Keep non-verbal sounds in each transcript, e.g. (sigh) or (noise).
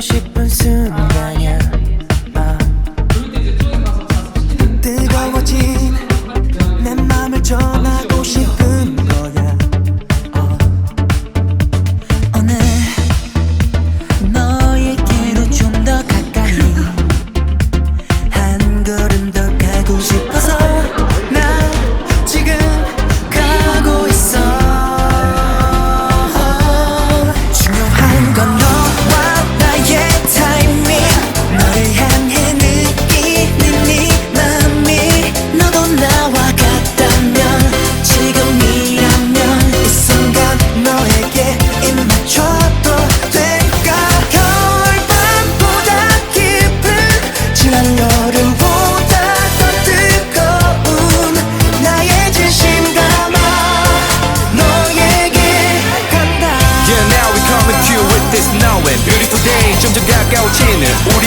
싶은 순간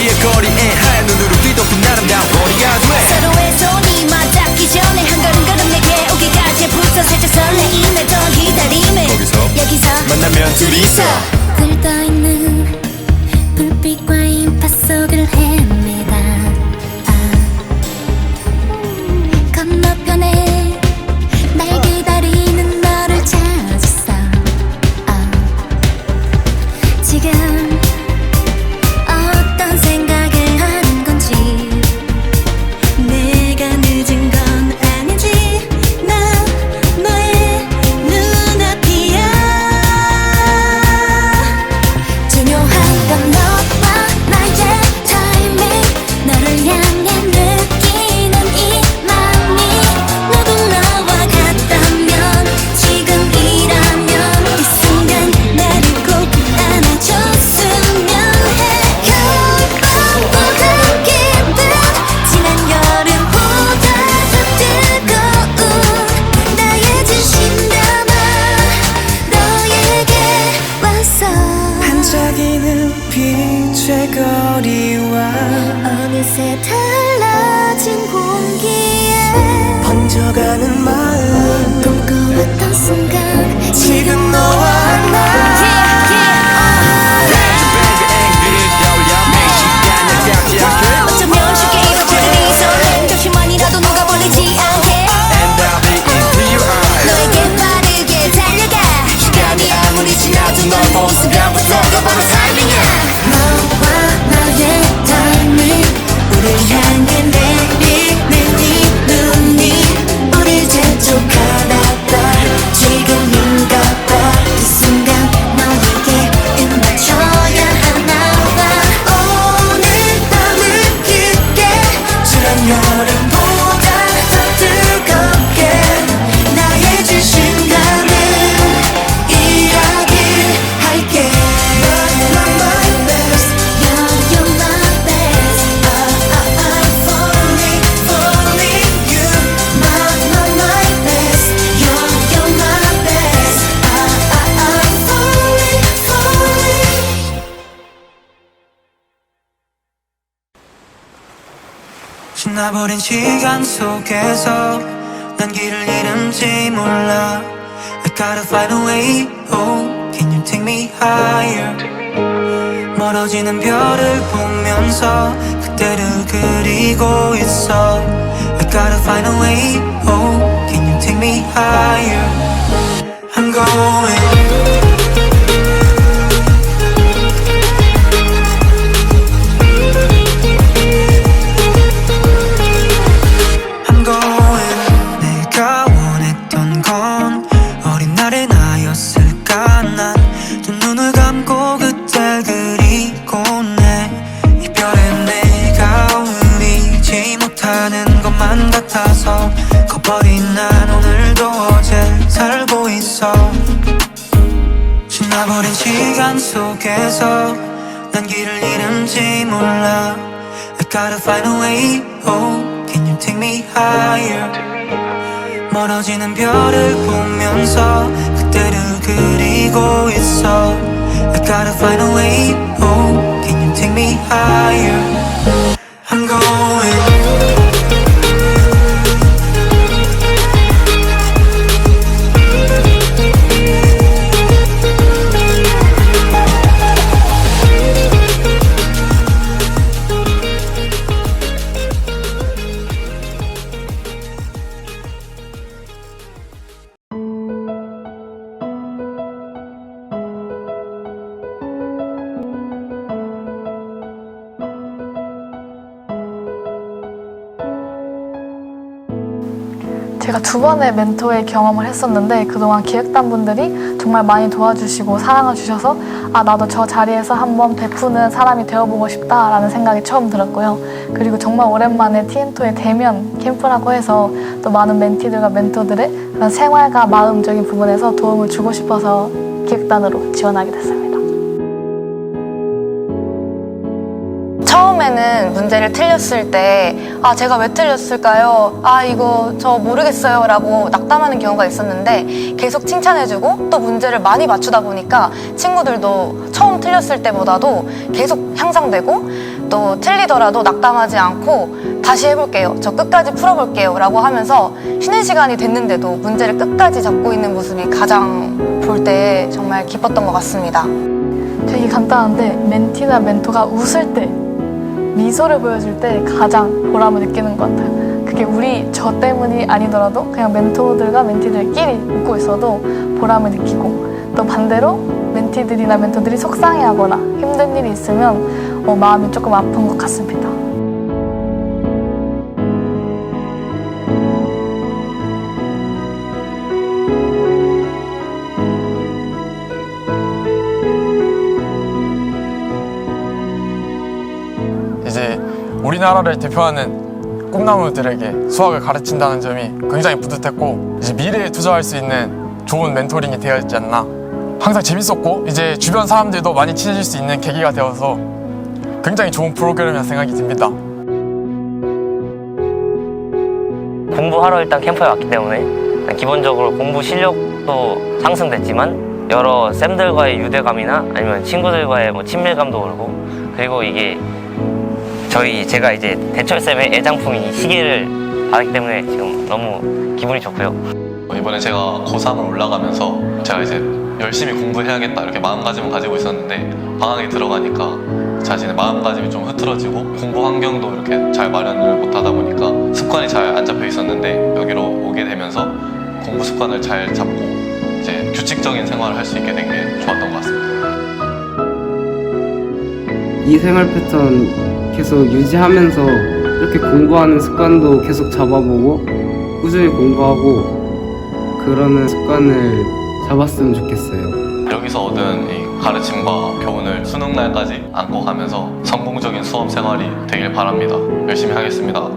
우리의 거리에 하얀 눈으로 뒤덮인 아름다운 거리가 돼. 서로의 손이 맞닿기 전에 한 걸음 걸음 내게 오기까지부터 살짝 설레임에 더 기다림에 거기서 여기서 만나면 둘이서. 둘다 빛의 거리와 어느새 달라진 공기에 번져가는 마음. 떠나버린 시간 속에서 난 길을 잃은지 몰라 I gotta find a way Oh, Can you take me higher 멀어지는 별을 보면서 그때를 그리고 있어 I gotta find a way Oh, Can you take me higher I'm going 떠나버린 시간 속에서 난 길을 잃은지 몰라 I gotta find a way home Can you take me higher 멀어지는 별을 보면서 그때를 그리고 있어 I gotta find a way home Can you take me higher I'm going 제가 두 번의 멘토의 경험을 했었는데 그동안 기획단분들이 정말 많이 도와주시고 사랑을 주셔서 아 나도 저 자리에서 한번 베푸는 사람이 되어보고 싶다라는 생각이 처음 들었고요. 그리고 정말 오랜만에 티엔토의 대면 캠프라고 해서 또 많은 멘티들과 멘토들의 그런 생활과 마음적인 부분에서 도움을 주고 싶어서 기획단으로 지원하게 됐습니다. 처음에는 문제를 틀렸을 때, 아, 제가 왜 틀렸을까요? 아, 이거 저 모르겠어요. 라고 낙담하는 경우가 있었는데, 계속 칭찬해주고, 또 문제를 많이 맞추다 보니까 친구들도 처음 틀렸을 때보다도 계속 향상되고, 또 틀리더라도 낙담하지 않고, 다시 해볼게요. 저 끝까지 풀어볼게요. 라고 하면서 쉬는 시간이 됐는데도 문제를 끝까지 잡고 있는 모습이 가장 볼 때 정말 기뻤던 것 같습니다. 되게 간단한데 멘티나 멘토가 웃을 때 미소를 보여줄 때 가장 보람을 느끼는 것 같아요. 그게 우리 저 때문이 아니더라도 그냥 멘토들과 멘티들끼리 웃고 있어도 보람을 느끼고 또 반대로 멘티들이나 멘토들이 속상해하거나 힘든 일이 있으면 어, 마음이 조금 아픈 것 같습니다. 우리나라를 대표하는 꿈나무들에게 수학을 가르친다는 점이 굉장히 뿌듯했고 이제 미래에 투자할 수 있는 좋은 멘토링이 되었지 않나 항상 재밌었고 이제 주변 사람들도 많이 친해질 수 있는 계기가 되어서 굉장히 좋은 프로그램이라 생각이 듭니다. 공부하러 일단 캠프에 왔기 때문에 기본적으로 공부 실력도 상승됐지만 여러 쌤들과의 유대감이나 아니면 친구들과의 뭐 친밀감도 오르고 그리고 이게 저희 제가 이제 대철 쌤의 애장품인 시계를 받았기 때문에 지금 너무 기분이 좋고요. 이번에 제가 고3을 올라가면서 제가 이제 열심히 공부해야겠다 이렇게 마음가짐을 가지고 있었는데 방학에 들어가니까 자신의 마음가짐이 좀 흐트러지고 공부 환경도 이렇게 잘 마련을 못하다 보니까 습관이 잘 안 잡혀 있었는데 여기로 오게 되면서 공부 습관을 잘 잡고 이제 규칙적인 생활을 할 수 있게 된 게 좋았던 것 같습니다. 이 생활 패턴 계속 유지하면서 이렇게 공부하는 습관도 계속 잡아보고 꾸준히 공부하고 그러는 습관을 잡았으면 좋겠어요. 여기서 얻은 이 가르침과 교훈을 수능 날까지 안고 가면서 성공적인 수험 생활이 되길 바랍니다. 열심히 하겠습니다.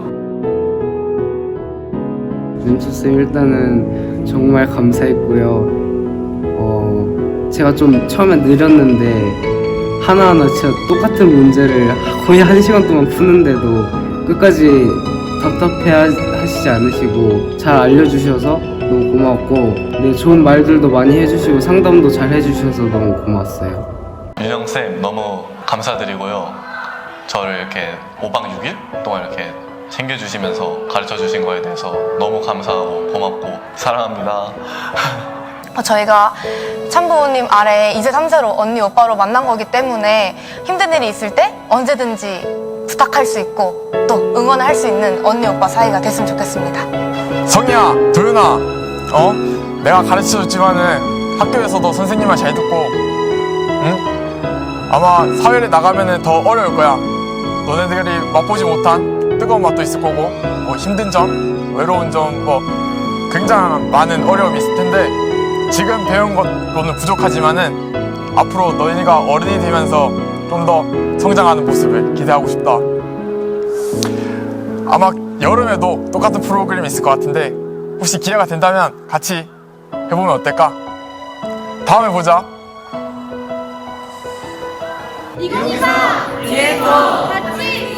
멘토쌤 일단은 정말 감사했고요. 어, 제가 좀 처음에 느렸는데 하나하나 진짜 똑같은 문제를 거의 한 시간 동안 푸는데도 끝까지 답답해 하- 하시지 않으시고 잘 알려주셔서 너무 고마웠고 네, 좋은 말들도 많이 해주시고 상담도 잘 해주셔서 너무 고마웠어요. 윤영쌤 너무 감사드리고요. 저를 이렇게 5박 6일 동안 이렇게 챙겨주시면서 가르쳐 주신 거에 대해서 너무 감사하고 고맙고 사랑합니다. (laughs) 어, 저희가 참부모님 아래 이제 3세로 언니 오빠로 만난 거기 때문에 힘든 일이 있을 때 언제든지 부탁할 수 있고 또 응원을 할수 있는 언니 오빠 사이가 됐으면 좋겠습니다. 성희야, 도윤아, 어? 내가 가르쳐줬지만은 학교에서도 선생님 말 잘 듣고, 응? 아마 사회를 나가면은 더 어려울 거야. 너네들이 맛보지 못한 뜨거운 맛도 있을 거고, 뭐 힘든 점, 외로운 점, 뭐 굉장한 많은 어려움이 있을 텐데 지금 배운 것로는 부족하지만은 앞으로 너희가 어른이 되면서 좀 더 성장하는 모습을 기대하고 싶다. 아마 여름에도 똑같은 프로그램이 있을 것 같은데 혹시 기회가 된다면 같이 해보면 어떨까? 다음에 보자. 이공이사 뒤에 거 같이